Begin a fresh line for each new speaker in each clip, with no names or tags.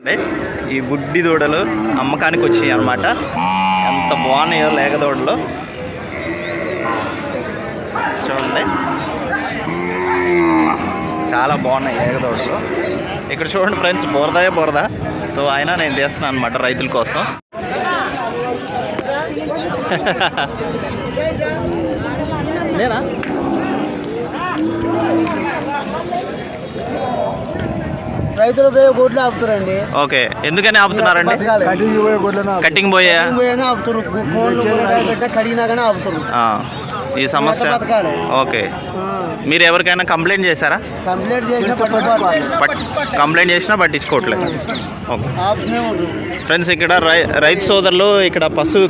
అంటే ఈ గుడ్డి దూడలు అమ్మకానికి వచ్చాయి అనమాట ఎంత బాగున్నాయో లేక దూడలు. చూడండి. చాలా బాగున్నాయి లేక దూడలు. ఇక్కడ చూడండి ఫ్రెండ్స్ బోరదాయే బురద. సో అయినా నేను తీస్తున్నాను అనమాట రైతుల కోసం. నేనా?
రైతులు పోయే గొడ్లు ఆపుతారండి.
ఓకే. ఎందుకని ఆపుతున్నారండి? కటింగ్ పోయా
ఆపుతారు. కడిగినా కానీ ఆపుతారు.
ఈ సమస్య. ఓకే. మీరు ఎవరికైనా కంప్లైంట్ చేశారా?
కంప్లీట్ చేసిన
కంప్లైంట్ చేసినా పట్టించుకోవట్లేదు. ఓకే. ఫ్రెండ్స్ ఇక్కడ రై రైతు సోదరులు ఇక్కడ పశు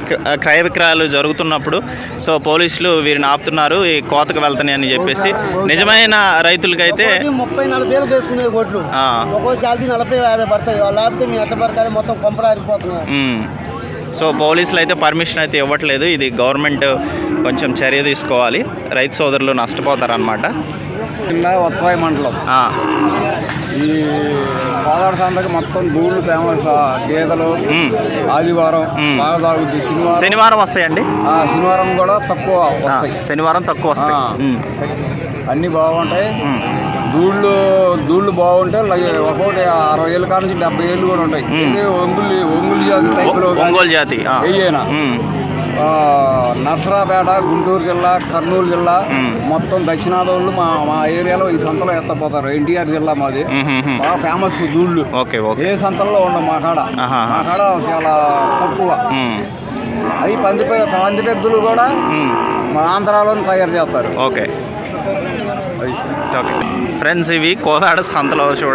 క్రయ విక్రయాలు జరుగుతున్నప్పుడు సో పోలీసులు వీరిని ఆపుతున్నారు ఈ కోతకు వెళ్తాయి అని చెప్పేసి. నిజమైన రైతులకైతే
ముప్పై నలభై వేలు వేసుకునే గొడ్లు
ఆ,
ఒక్కో శాలరీ నలభై యాభై పడతాయి. వాళ్ళు ఆపితే మీ పడకాలి మొత్తం కొంపలారిపోతున్నారు
మ్మ్. సో పోలీసులు అయితే పర్మిషన్ అయితే ఇవ్వట్లేదు. ఇది గవర్నమెంట్ కొంచెం చర్య తీసుకోవాలి. రైతు సోదరులు నష్టపోతారనమాట
జిల్లా మండలం. ఈ గోదావరి సంతకి మొత్తం దూళ్ళు ఫేమస్ గేదెలు. ఆదివారం. బాగా శనివారం.
వస్తాయండి?
శనివారం కూడా తక్కువ వస్తాయి.
శనివారం తక్కువ వస్తాయి.
అన్నీ బాగుంటాయి. దూళ్ళు దూళ్ళు బాగుంటే ఒక్కొక్కటి అరవై ఏళ్ళ కాడ నుంచి డెబ్బై ఏళ్ళు కూడా ఉంటాయి. ఒంగులి ఒంగులి జాతి
ఒంగోలు జాతి
నర్సరాపేట గుంటూరు జిల్లా కర్నూలు జిల్లా. మొత్తం దక్షిణాదోళ్ళు మా మా ఏరియాలో ఈ సంతలో ఎత్తపోతారు ఎన్టీఆర్ జిల్లా మాది. బాగా ఫేమస్ దూళ్ళు ఏ సంతల్లో ఉండవు మా కాడ. మా కాడ చాలా తక్కువ. అవి పంది పంది పెద్దలు కూడా. మా ఆంధ్రాలోనే తయారు చేస్తారు
ఓకే ఓకే ఫ్రెండ్స్ ఇవి కోదాడ సంతలో చూడండి